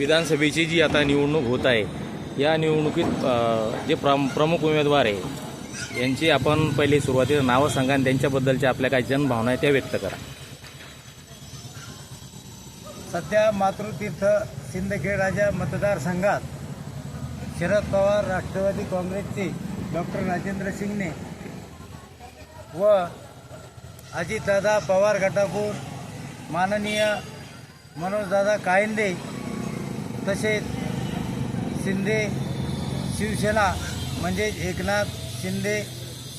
विधानसभेची जी आता निवडणूक होत आहे या निवडणुकीत जे प्रम प्रमुख उमेदवार आहे यांची आपण पहिले सुरुवातीला नावं सांगा आणि त्यांच्याबद्दलच्या आपल्या काय जनभावना आहे त्या व्यक्त करा. सध्या मातृतीर्थ सिंदखेड राजा मतदारसंघात शरद पवार राष्ट्रवादी काँग्रेसचे डॉक्टर राजेंद्र शिंगणे व अजितदादा पवार गटापूर माननीय मनोजदादा कायंदे तसेच शिंदे शिवसेना म्हणजेच एकनाथ शिंदे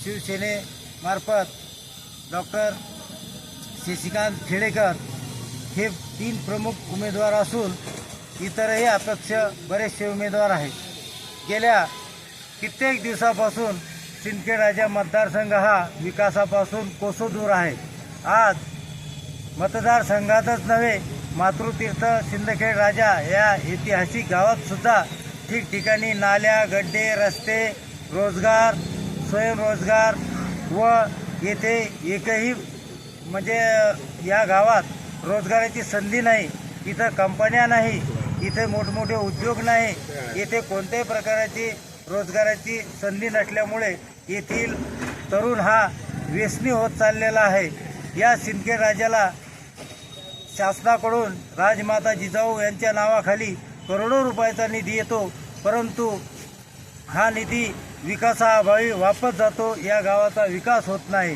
शिवसेनेमार्फत डॉक्टर शशिकांत खेडेकर हे तीन प्रमुख उमेदवार असून इतरही अपक्ष बरेचसे उमेदवार आहेत. गेल्या कित्येक दिवसापासून शिंदखेडाच्या मतदारसंघ हा विकासापासून कोसो दूर आहे. आज मतदारसंघातच नव्हे मातृतीर्थ सिंदखेड राजा या ऐतिहासिक गावात सुद्धा ठिकठिकाणी नाल्या गड्डे रस्ते रोजगार स्वयंरोजगार व येथे एकही म्हणजे या गावात रोजगाराची संधी नाही इथं कंपन्या नाही इथे मोठमोठे उद्योग नाही येथे कोणत्याही प्रकारची रोजगाराची संधी नसल्यामुळे येथील तरुण हा व्यसनी होत चाललेला आहे. या सिंदखेड राजाला शासनाकडून राजमाता जिजाऊ यांच्या नावाखाली करोडो रुपयाचा निधी येतो परंतु हा निधी विकासाअभावी वापस जातो या गावाचा विकास होत नाही.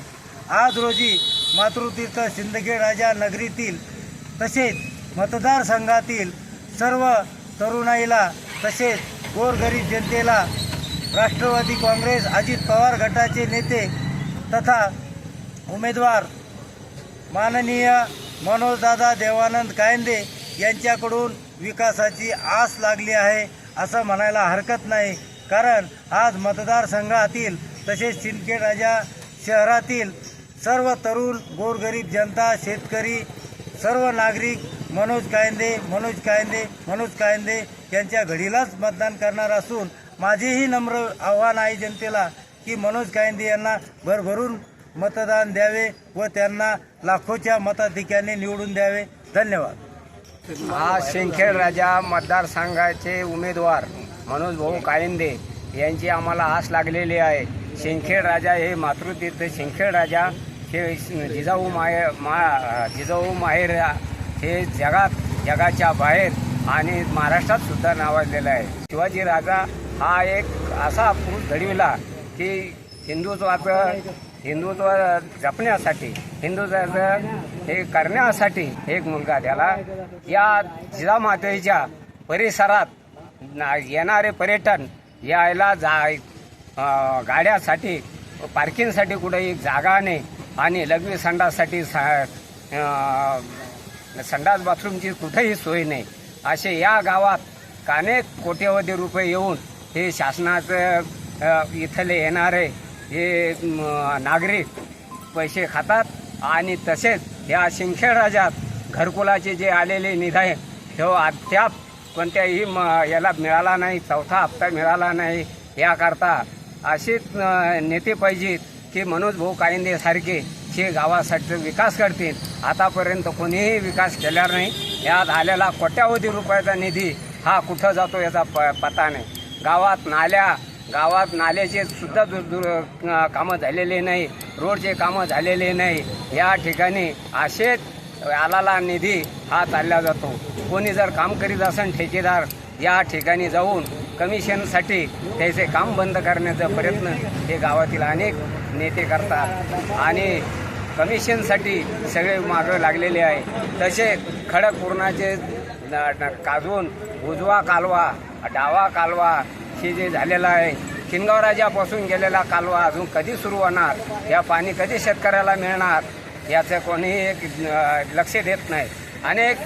आज रोजी मातृतीर्थ सिंदखेड राजा नगरीतील तसेच मतदारसंघातील सर्व तरुणाईला तसेच गोरगरीब जनतेला राष्ट्रवादी काँग्रेस अजित पवार गटाचे नेते तथा उमेदवार माननीय मनोजदादा देवानंद कायंदे यांच्याकडून विकासाची आस लागली आहे असं म्हणायला हरकत नाही. कारण आज मतदारसंघातील तसेच सिंदखेड राजा शहरातील सर्व तरुण गोरगरीब जनता शेतकरी सर्व नागरिक मनोज कायंदे मनोज कायंदे मनोज कायंदे यांच्या घडीलाच मतदान करणार असून माझेही नम्र आव्हान आहे जनतेला की मनोज कायंदे यांना भरभरून मतदान द्यावे व त्यांना लाखोच्या मताधिक्याने निवडून द्यावे. धन्यवाद. हा सिंदखेड राजा मतदारसंघाचे उमेदवार मनोज भाऊ काळिंदे यांची आम्हाला आस लागलेली आहे. सिंदखेड राजा हे मातृतीर्थ सिंदखेड राजा हे जिजाऊ माहेर मा जिजाऊ माहेर हे जगात जगाच्या बाहेर आणि महाराष्ट्रात सुद्धा नावाजलेला आहे. शिवाजी राजा हा एक असा पुरुष घडविला की हिंदुत्वाचं हिंदुत्व जपण्यासाठी हिंदुत्वाचं हे करण्यासाठी एक मुलगा त्याला या जिजामातेच्या परिसरात ना- येणारे पर्यटन यायला जा गाड्यासाठी पार्किंगसाठी कुठे एक जागा नाही आणि लघवी संडाससाठी सा- संडास बाथरूमची कुठेही सोय नाही. असे या गावात अनेक कोट्यवधी रुपये येऊन हे शासनाचं इथले येणारे हे म, नागरिक पैसे खातात आणि तसेच या शिंखेड राज्यात घरकुलाचे जे आलेले निधी तो अद्याप कोणत्याही म, याला मिळाला नाही चौथा हप्ता मिळाला नाही याकरता अशीच नेते पाहिजेत की मनोज भाऊ कायंदेसारखे हे गावासाठी विकास करतील. आतापर्यंत कोणीही विकास केला नाही. यात आलेला कोट्यावधी रुपयाचा निधी हा कुठं जातो याचा प पत्ता नाही. गावात नाल्या गावात नाल्याचे सुद्धा दूर दुर कामं झालेले नाही रोडचे कामं झालेले नाही. या ठिकाणी असेच आलाला निधी हा चालला जातो. कोणी जर काम करीत असेल ठेकेदार या ठिकाणी जाऊन कमिशनसाठी त्याचे काम बंद करण्याचा प्रयत्न हे गावातील अनेक नेते करतात. आणि कमिशनसाठी सगळे मागं लागलेले आहे. तसेच खडकपूर्णाचे न- काजून उजवा कालवा डावा कालवा हे जे झालेलं आहे किनगाव राजापासून गेलेला कालवा अजून कधी सुरू होणार? या पाणी कधी शेतकऱ्याला मिळणार? याचं कोणीही एक लक्ष देत नाही. अनेक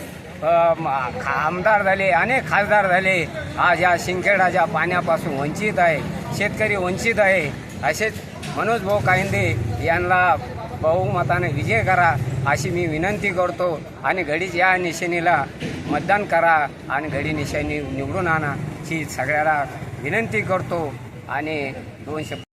आमदार झाले अनेक खासदार झाले. आज या शिंखेडाच्या पाण्यापासून वंचित आहे शेतकरी वंचित आहे असेच मनोज भाऊ कायंदे यांना बहुमताने विजय करा अशी मी विनंती करतो. आणि घडीच या निशाणीला मतदान करा आणि घडी निशाणी निवडून आणा. ही सगळ्याला विनंती करतो आणि दोनशे